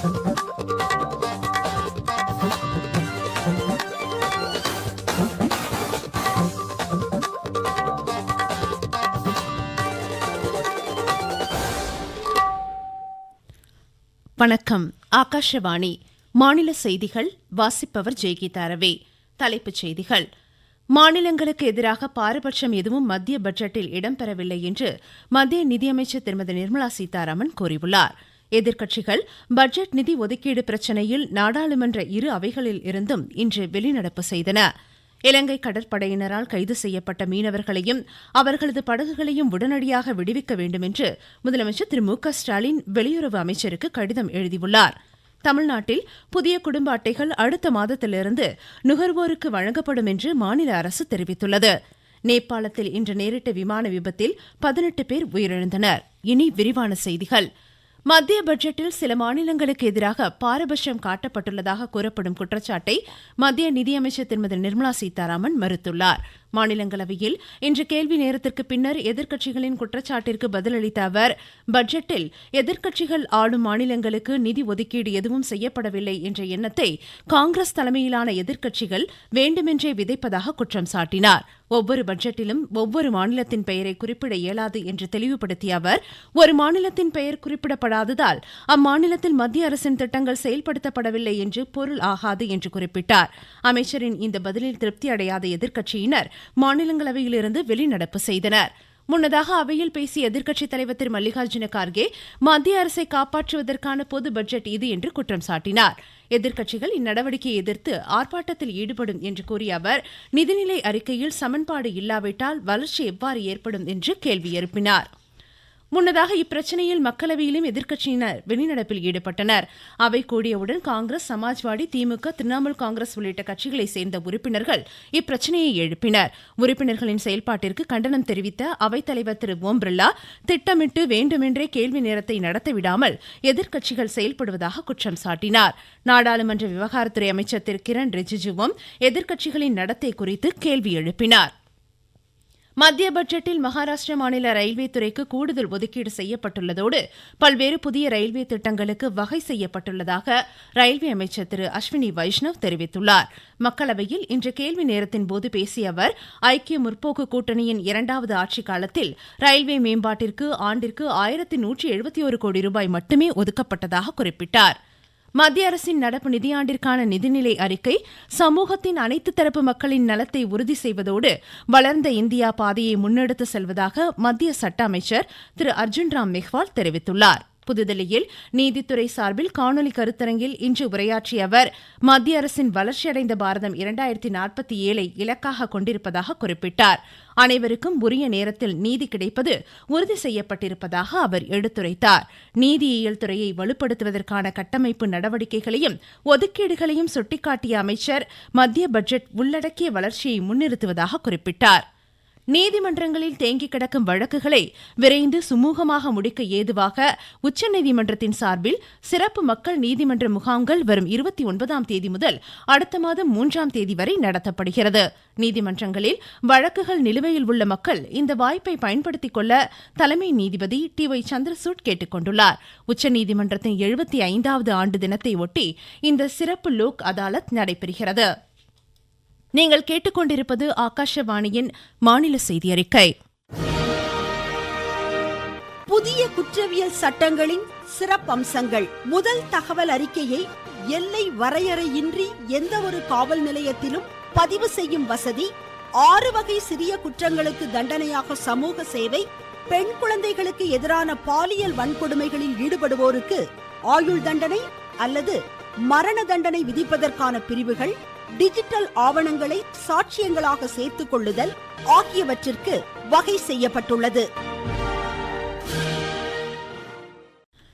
வணக்கம். ஆகாஷவாணி. மாநில செய்திகள் வாசிப்பவர் ஜெய்கீதா ரவி தலைப்புச் செய்திகள். மாநிலங்களுக்கு எதிராக பாரபட்சம் எதுவும் மத்திய பட்ஜெட்டில் இடம்பெறவில்லை என்று மத்திய நிதியமைச்சர் திருமதி நிர்மலா சீதாராமன் கூறியுள்ளார். எதிர்க்கட்சிகள் பட்ஜெட் நிதி ஒதுக்கீடு பிரச்சினையில் நாடாளுமன்ற இரு அவைகளில் இருந்தும் இன்று வெளிநடப்பு செய்தன. இலங்கை கடற்படையினரால் கைது செய்யப்பட்ட மீனவர்களையும் அவர்களது படகுகளையும் உடனடியாக விடுவிக்க வேண்டுமென்று முதலமைச்சர் திரு மு க ஸ்டாலின் வெளியுறவு அமைச்சருக்கு கடிதம் எழுதியுள்ளார். தமிழ்நாட்டில் புதிய குடும்ப அட்டைகள் அடுத்த மாதத்திலிருந்து நுகர்வோருக்கு வழங்கப்படும் என்று மாநில அரசு தெரிவித்துள்ளது. நேபாளத்தில் இன்று நேரிட்ட விமான விபத்தில் பதினெட்டு பேர் உயிரிழந்தனர். இனி விரிவான செய்திகள். மத்திய பட்ஜெட்டில் சில மாநிலங்களுக்கு எதிராக பாரபட்சம் காட்டப்பட்டுள்ளதாக கூறப்படும் குற்றச்சாட்டை மத்திய நிதியமைச்சர் திருமதி நிர்மலா சீதாராமன் மறுத்துள்ளார். மாநிலங்களவையில் இன்று கேள்வி நேரத்திற்கு பின்னர் எதிர்க்கட்சிகளின் குற்றச்சாட்டிற்கு பதிலளித்த அவர் பட்ஜெட்டில் எதிர்க்கட்சிகள் ஆளும் மாநிலங்களுக்கு நிதி ஒதுக்கீடு எதுவும் செய்யப்படவில்லை என்ற எண்ணத்தை காங்கிரஸ் தலைமையிலான எதிர்க்கட்சிகள் வேண்டுமென்றே விதைப்பதாக குற்றம் சாட்டினார். ஒவ்வொரு பட்ஜெட்டிலும் ஒவ்வொரு மாநிலத்தின் பெயரை குறிப்பிட இயலாது என்று தெளிவுபடுத்திய அவர் ஒரு மாநிலத்தின் பெயர் குறிப்பிடப்படாததால் அம்மாநிலத்தில் மத்திய அரசின் திட்டங்கள் செயல்படுத்தப்படவில்லை என்று பொருள் ஆகாது என்று குறிப்பிட்டார். அமைச்சரின் இந்த பதிலில் திருப்தி அடையாத எதிர்க்கட்சியினர் மாநிலங்களவையிலிருந்து வெளிநடப்பு செய்தனர். முன்னதாக அவையில் பேசிய எதிர்க்கட்சித் தலைவர் திரு. மல்லிகார்ஜுன கார்கே மத்திய அரசை காப்பாற்றுவதற்கான பொது பட்ஜெட் இது என்று குற்றம் சாட்டினார். எதிர்க்கட்சிகள் இந்நடவடிக்கையை எதிர்த்து ஆர்ப்பாட்டத்தில் ஈடுபடும் என்று கூறிய அவர் நிதிநிலை அறிக்கையில் சமன்பாடு இல்லாவிட்டால் வளர்ச்சி எவ்வாறு ஏற்படும் என்று கேள்வி எழுப்பினார். முன்னதாக இப்பிரச்சனையில் மக்களவையிலும் எதிர்க்கட்சியினர் வெளிநடப்பில் ஈடுபட்டனர். அவை கூடியவுடன் காங்கிரஸ் சமாஜ்வாடி திமுக திரிணாமுல் காங்கிரஸ் உள்ளிட்ட கட்சிகளைச் சேர்ந்த உறுப்பினர்கள் இப்பிரச்சினையை எழுப்பினர். உறுப்பினர்களின் செயல்பாட்டிற்கு கண்டனம் தெரிவித்த அவைத்தலைவர் திரு. ஓம் பிர்லா திட்டமிட்டு வேண்டுமென்றே கேள்வி நேரத்தை நடத்தவிடாமல் எதிர்க்கட்சிகள் செயல்படுவதாக குற்றம் சாட்டினார். நாடாளுமன்ற விவகாரத்துறை அமைச்சர் திரு. கிரண் ரிஜிஜுவும் எதிர்க்கட்சிகளின் நடத்தை குறித்து கேள்வி எழுப்பினார். மத்திய பட்ஜெட்டில் மகாராஷ்டிர மாநில ரயில்வே துறைக்கு கூடுதல் ஒதுக்கீடு செய்யப்பட்டுள்ளதோடு பல்வேறு புதிய ரயில்வே திட்டங்களுக்கு வகை செய்யப்பட்டுள்ளதாக ரயில்வே அமைச்சர் திரு அஸ்வினி வைஷ்ணவ் தெரிவித்துள்ளார். மக்களவையில் இன்று கேள்வி நேரத்தின் போது பேசிய அவர் ஐக்கிய முற்போக்கு கூட்டணியின் இரண்டாவது ஆட்சிக் காலத்தில் ரயில்வே மேம்பாட்டிற்கு ஆண்டிற்கு ஆயிரத்தி நூற்றி எழுபத்தி ஒரு கோடி ரூபாய் மட்டுமே ஒதுக்கப்பட்டதாக குறிப்பிட்டார். மத்திய அரசின் நடப்பு நிதியாண்டிற்கான நிதிநிலை அறிக்கை சமூகத்தின் அனைத்து தரப்பு மக்களின் நலத்தை உறுதி செய்வதோடு வளர்ந்த இந்தியா பாதையை முன்னெடுத்து செல்வதாக மத்திய சட்ட அமைச்சர் திரு அர்ஜுன் ராம் மெஹ்வால் தெரிவித்துள்ளார். புதுதில்லியில் நீதித்துறை சார்பில் காணொலி கருத்தரங்கில் இன்று உரையாற்றிய அவர் மத்திய அரசின் வளர்ச்சியடைந்த பாரதம் இரண்டாயிரத்தி நாற்பத்தி ஏழை இலக்காக கொண்டிருப்பதாக குறிப்பிட்டார். அனைவருக்கும் உரிய நேரத்தில் நீதி கிடைப்பது உறுதி செய்யப்பட்டிருப்பதாக அவர் எடுத்துரைத்தார். நீதியியல் துறையை வலுப்படுத்துவதற்கான கட்டமைப்பு நடவடிக்கைகளையும் ஒதுக்கீடுகளையும் சுட்டிக்காட்டிய அமைச்சர் மத்திய பட்ஜெட் உள்ளடக்கிய வளர்ச்சியை முன்னிறுத்துவதாக குறிப்பிட்டார். நீதிமன்றங்களில் தேங்கி கிடக்கும் வழக்குகளை விரைந்து சுமூகமாக முடிக்க ஏதுவாக உச்சநீதிமன்றத்தின் சார்பில் சிறப்பு மக்கள் நீதிமன்ற முகாம்கள் வரும் இருபத்தி ஒன்பதாம் தேதி முதல் அடுத்த மாதம் மூன்றாம் தேதி வரை நடத்தப்படுகிறது. நீதிமன்றங்களில் வழக்குகள் நிலுவையில் உள்ள மக்கள் இந்த வாய்ப்பை பயன்படுத்திக் கொள்ள தலைமை நீதிபதி டி ஒய் சந்திரசூட் கேட்டுக் கொண்டுள்ளார். உச்சநீதிமன்றத்தின் எழுபத்தி ஐந்தாவது ஆண்டு தினத்தை ஒட்டி இந்த சிறப்பு லோக் அதாலத் நடைபெறுகிறது. நீங்கள் கேட்டுக்கொண்டிருப்பது ஆகாஷவாணியின் மாநில செய்தி அறிக்கை. புதிய குற்றவியல் சட்டங்களின் சிறப்பம்சங்கள். முதல் தகவல் அறிக்கையை எல்லை வரையறையின்றி எந்த ஒரு காவல் நிலையத்திலும் பதிவு செய்யும் வசதி ஆறு வகை சிறிய குற்றங்களுக்கு தண்டனையாக சமூக சேவை பெண் குழந்தைகளுக்கு எதிரான பாலியல் வன்கொடுமைகளில் ஈடுபடுவோருக்கு ஆயுள் தண்டனை அல்லது மரண தண்டனை விதிப்பதற்கான பிரிவுகள் டிஜிட்டல் ஆவணங்களை சாட்சியங்களாக சேர்த்துக் கொள்ளுதல் ஆகியவற்றிற்கு வகை செய்யப்பட்டுள்ளது.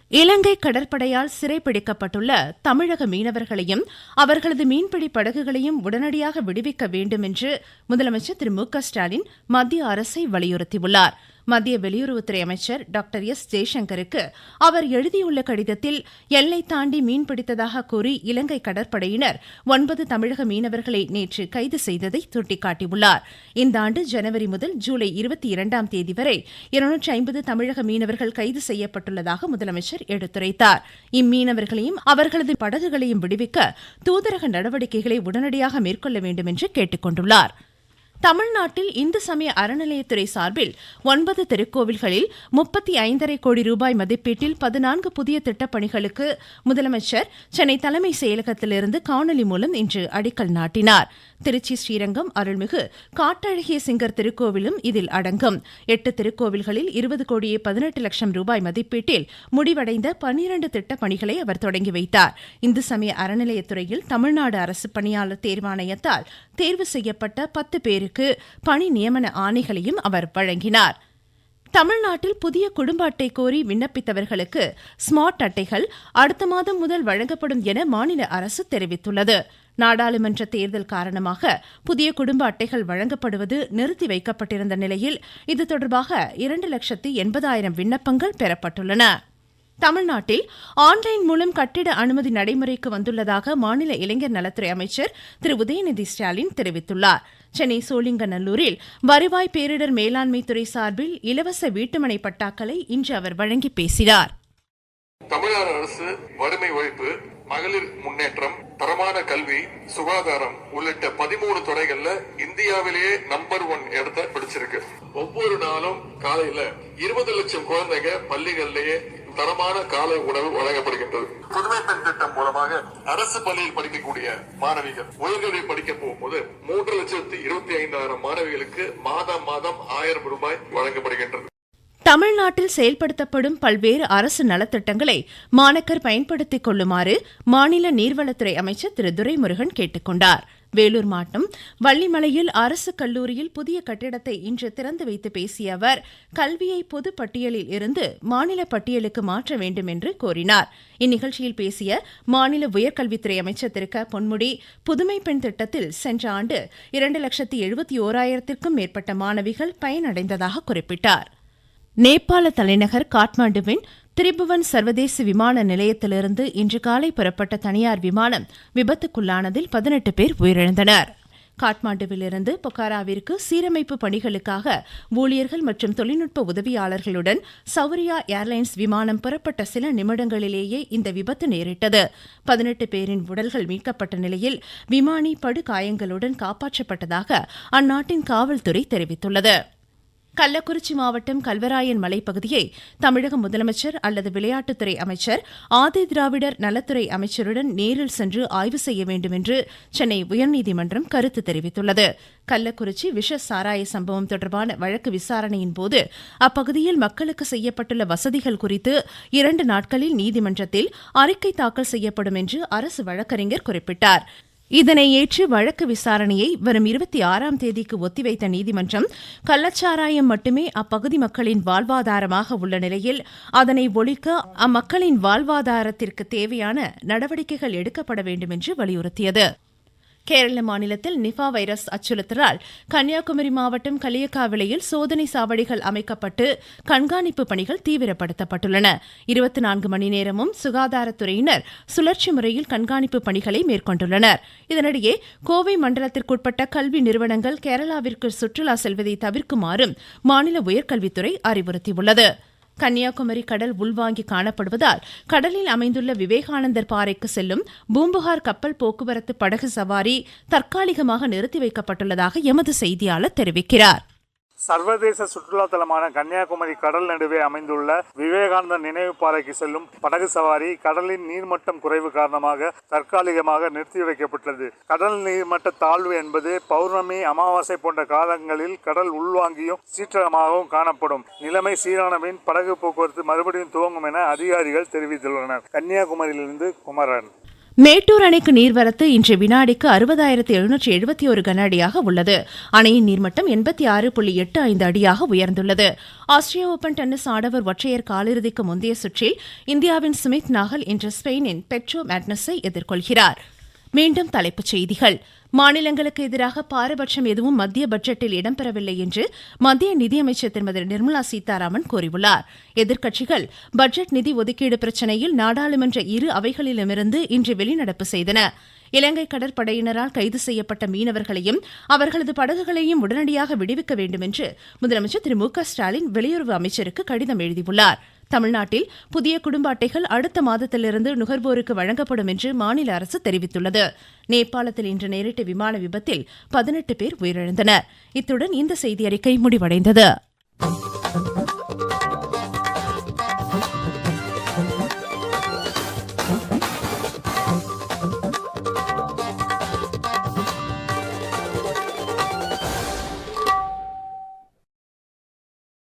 இலங்கை கடற்படையால் சிறைப்பிடிக்கப்பட்டுள்ள தமிழக மீனவர்களையும் அவர்களது மீன்பிடி படகுகளையும் உடனடியாக விடுவிக்க வேண்டும் என்று முதலமைச்சர் திரு மு க ஸ்டாலின் மத்திய அரசை வலியுறுத்தியுள்ளார். மத்திய வெளியுறவுத்துறை அமைச்சர் டாக்டர் எஸ் ஜெய்சங்கருக்கு அவர் எழுதியுள்ள கடிதத்தில் எல்லை தாண்டி மீன்பிடித்ததாக கூறி இலங்கை கடற்படையினர் ஒன்பது தமிழக மீனவர்களை நேற்று கைது செய்ததை சுட்டிக்காட்டியுள்ளார். இந்த ஆண்டு ஜனவரி முதல் ஜூலை இருபத்தி இரண்டாம் தேதி வரை இருநூற்றி ஐம்பது தமிழக மீனவர்கள் கைது செய்யப்பட்டுள்ளதாக முதலமைச்சர் எடுத்துரைத்தார். இம்மீனவர்களையும் அவர்களது படகுகளையும் விடுவிக்க தூதரக நடவடிக்கைகளை உடனடியாக மேற்கொள்ள வேண்டும் என்று கேட்டுக் கொண்டுள்ளாா் தமிழ்நாட்டில் இந்து சமய அறநிலையத்துறை சார்பில் ஒன்பது திருக்கோவில்களில் முப்பத்தி ஐந்தரை கோடி ரூபாய் மதிப்பீட்டில் பதினான்கு புதிய திட்டப்பணிகளுக்கு முதலமைச்சர் சென்னை தலைமை செயலகத்திலிருந்து காணொலி மூலம் இன்று அடிக்கல் நாட்டினார். திருச்சி ஸ்ரீரங்கம் அருள்மிகு காட்டழகிய சிங்கர் திருக்கோவிலும் இதில் அடங்கும். எட்டு திருக்கோவில்களில் இருபது கோடியே பதினெட்டு லட்சம் ரூபாய் மதிப்பீட்டில் முடிவடைந்த பனிரண்டு திட்டப்பணிகளை அவர் தொடங்கி வைத்தார். இந்து சமய அறநிலையத்துறையில் தமிழ்நாடு அரசு பணியாளர் தேர்வாணையத்தால் தேர்வு செய்யப்பட்ட பத்து பேருக்கு பணி நியமன ஆணைகளையும் அவர் வழங்கினார். தமிழ்நாட்டில் புதிய குடும்ப அட்டை கோரி விண்ணப்பித்தவர்களுக்கு ஸ்மார்ட் அட்டைகள் அடுத்த மாதம் முதல் வழங்கப்படும் என மாநில அரசு தெரிவித்துள்ளது. நாடாளுமன்ற தேர்தல் காரணமாக புதிய குடும்ப அட்டைகள் வழங்கப்படுவது நிறுத்தி வைக்கப்பட்டிருந்த நிலையில் இது தொடர்பாக இரண்டு லட்சத்தி எண்பதாயிரம் விண்ணப்பங்கள் பெறப்பட்டுள்ளன. தமிழ்நாட்டில் ஆன்லைன் மூலம் கட்டிட அனுமதி நடைமுறைக்கு வந்துள்ளதாக மாநில இளைஞர் நலத்துறை அமைச்சர் திரு. உதயநிதி ஸ்டாலின் தெரிவித்துள்ளார். சென்னை சோழிங்கநல்லூரில் வருவாய் பேரிடர் மேலாண்மை துறை சார்பில் இலவச வீட்டுமனை பட்டாக்களை இன்று அவர் வழங்கி பேசினார். தமிழக அரசு வறுமை ஒழிப்பு மகளிர் முன்னேற்றம் தரமான கல்வி சுகாதாரம் உள்ளிட்ட பதிமூணு துறைகள்ல இந்தியாவிலேயே நம்பர் ஒன் இடத்த பிடிச்சிருக்கு. ஒவ்வொரு நாளும் காலையில இருபது லட்சம் குழந்தைங்க பள்ளிகள்லயே தரமான காலை உணவு வழங்கப்படுகின்றது. புதுமை பெண் திட்டம் மூலமாக அரசு பள்ளியில் படிக்கக்கூடிய மாணவிகள் உயர்கல்வி படிக்க போகும்போது மூன்று லட்சத்தி இருபத்தி ஐந்தாயிரம் மாணவிகளுக்கு மாதம் மாதம் ஆயிரம் ரூபாய் வழங்கப்படுகின்றது. தமிழ்நாட்டில் செயல்படுத்தப்படும் பல்வேறு அரசு நலத்திட்டங்களை மாணக்கர் பயன்படுத்திக் கொள்ளுமாறு மாநில நீர்வளத்துறை அமைச்சர் திரு துரைமுருகன் கேட்டுக் கொண்டார். வேலூர் மாவட்டம் வள்ளிமலையில் அரசு கல்லூரியில் புதிய கட்டிடத்தை இன்று திறந்து வைத்து பேசிய அவர் கல்வியை பொது பட்டியலில் இருந்து மாநில பட்டியலுக்கு மாற்ற வேண்டும் என்று கோரினார். இந்நிகழ்ச்சியில் பேசிய மாநில உயர்கல்வித்துறை அமைச்சர் திரு. க. பொன்முடி புதுமை பெண் திட்டத்தில் சென்ற ஆண்டு இரண்டு லட்சத்தி எழுபத்தி ஓராயிரத்திற்கும் மேற்பட்ட மாணவிகள் பயனடைந்ததாக குறிப்பிட்டார். நேபாள தலைநகர் காட்மாண்டுவின் திரிபுவன் சர்வதேச விமான நிலையத்திலிருந்து இன்று காலை புறப்பட்ட தனியார் விமானம் விபத்துக்குள்ளானதில் பதினெட்டு பேர் உயிரிழந்தனர். காட்மாண்டுவிலிருந்து பொக்காராவிற்கு சீரமைப்பு பணிகளுக்காக ஊழியர்கள் மற்றும் தொழில்நுட்ப உதவியாளர்களுடன் சௌரியா ஏர்லைன்ஸ் விமானம் புறப்பட்ட சில நிமிடங்களிலேயே இந்த விபத்து நேரிட்டது. பதினெட்டு பேரின் உடல்கள் மீட்கப்பட்ட நிலையில் விமானி படுகாயங்களுடன் காப்பாற்றப்பட்டதாக அந்நாட்டின் காவல்துறை தெரிவித்துள்ளது. கள்ளக்குறிச்சி மாவட்டம் கல்வராயன் மலைப்பகுதியை தமிழக முதலமைச்சர் அல்லது விளையாட்டுத்துறை அமைச்சர் ஆதி திராவிடர் நலத்துறை அமைச்சருடன் நேரில் சென்று ஆய்வு செய்ய வேண்டும் என்று சென்னை உயர்நீதிமன்றம் கருத்து தெரிவித்துள்ளது. கள்ளக்குறிச்சி விஷ சாராய சம்பவம் தொடர்பான வழக்கு விசாரணையின் போது அப்பகுதியில் மக்களுக்கு செய்யப்பட்டுள்ள வசதிகள் குறித்து இரண்டு நாட்களில் நீதிமன்றத்தில் அறிக்கை தாக்கல் செய்யப்படும் என்று அரசு வழக்கறிஞர் குறிப்பிட்டார். இதனை ஏற்று வழக்கு விசாரணையை வரும் இருபத்தி ஆறாம் தேதிக்கு ஒத்திவைத்த நீதிமன்றம் கள்ளச்சாராயம் மட்டுமே அப்பகுதி மக்களின் வாழ்வாதாரமாக உள்ள நிலையில் அதனை ஒழிக்க அம்மக்களின் வாழ்வாதாரத்திற்கு தேவையான நடவடிக்கைகள் எடுக்கப்பட வேண்டும் என்று வலியுறுத்தியது. கேரள மாநிலத்தில் நிஃபா வைரஸ் அச்சுறுத்தலால் கன்னியாகுமரி மாவட்டம் களியக்காவிளையில் சோதனை சாவடிகள் அமைக்கப்பட்டு கண்காணிப்பு பணிகள் தீவிரப்படுத்தப்பட்டுள்ளன. இருபத்தி நான்கு மணி நேரமும் சுகாதாரத்துறையினர் சுழற்சி முறையில் கண்காணிப்பு பணிகளை மேற்கொண்டுள்ளனர். இதனிடையே கோவை மண்டலத்திற்குட்பட்ட கல்வி நிறுவனங்கள் கேரளாவிற்கு சுற்றுலா செல்வதை தவிர்க்குமாறும் மாநில உயர்கல்வித்துறை அறிவுறுத்தியுள்ளது. கன்னியாகுமரி கடல் உள்வாங்கி காணப்படுவதால் கடலில் அமைந்துள்ள விவேகானந்தர் பாறைக்கு செல்லும் பூம்புகார் கப்பல் போக்குவரத்து படகு சவாரி தற்காலிகமாக நிறுத்தி வைக்கப்பட்டுள்ளதாக எமது செய்தியாளர் தெரிவிக்கிறார். சர்வதேச சுற்றுலா தலமான கன்னியாகுமரி கடல் நடுவே அமைந்துள்ள விவேகானந்தர் நினைவு பாறைக்கு செல்லும் படகு சவாரி கடலின் நீர்மட்டம் குறைவு காரணமாக தற்காலிகமாக நிறுத்தி வைக்கப்பட்டது கடல் நீர்மட்ட தாழ்வு என்பது பௌர்ணமி அமாவாசை போன்ற காலங்களில் கடல் உள்வாங்கியும் சீற்றமாகவும் காணப்படும். நிலைமை சீரானவின் படகு போக்குவரத்து மறுபடியும் துவங்கும் என அதிகாரிகள் தெரிவித்துள்ளனர். கன்னியாகுமரியிலிருந்து குமரன். மேட்டூர் அணைக்கு நீர்வரத்து இன்று வினாடிக்கு அறுபதாயிரத்து எழுநூற்றி எழுபத்தி ஒரு கன அடியாக உள்ளது. அணையின் நீர்மட்டம் எண்பத்தி ஆறு புள்ளி எட்டு ஐந்து அடியாக உயர்ந்துள்ளது. ஆஸ்திரிய ஓபன் டென்னிஸ் ஆடவர் ஒற்றையர் காலிறுதிக்கு முந்தைய சுற்றில் இந்தியாவின் சுமித் நாகல் இன்று ஸ்பெயினின் பெட்ரோ மேட்னஸை எதிர்கொள்கிறார். மீண்டும் தலைப்புச் செய்திகள். மாநிலங்களுக்கு எதிராக பாரபட்சம் எதுவும் மத்திய பட்ஜெட்டில் இடம்பெறவில்லை என்று மத்திய நிதியமைச்சர் திருமதி நிர்மலா சீதாராமன் கூறியுள்ளார். எதிர்க்கட்சிகள் பட்ஜெட் நிதி ஒதுக்கீடு பிரச்சினையில் நாடாளுமன்ற இரு அவைகளிலுமிருந்து இன்று வெளிநடப்பு செய்தன. இலங்கை கடற்படையினரால் கைது செய்யப்பட்ட மீனவர்களையும் அவர்களது படகுகளையும் உடனடியாக விடுவிக்க வேண்டும் என்று முதலமைச்சர் திரு மு க ஸ்டாலின் வெளியுறவு அமைச்சருக்கு கடிதம் எழுதியுள்ளார். தமிழ்நாட்டில் புதிய குடும்ப அட்டைகள் அடுத்த மாதத்திலிருந்து நுகர்வோருக்கு வழங்கப்படும் என்று மாநில அரசு தெரிவித்துள்ளது. நேபாளத்தில் இன்று நேரிட்ட விமான விபத்தில் பதினெட்டு பேர் உயிரிழந்தனர். இத்துடன் இந்த செய்தியறிக்கை முடிவடைந்தது.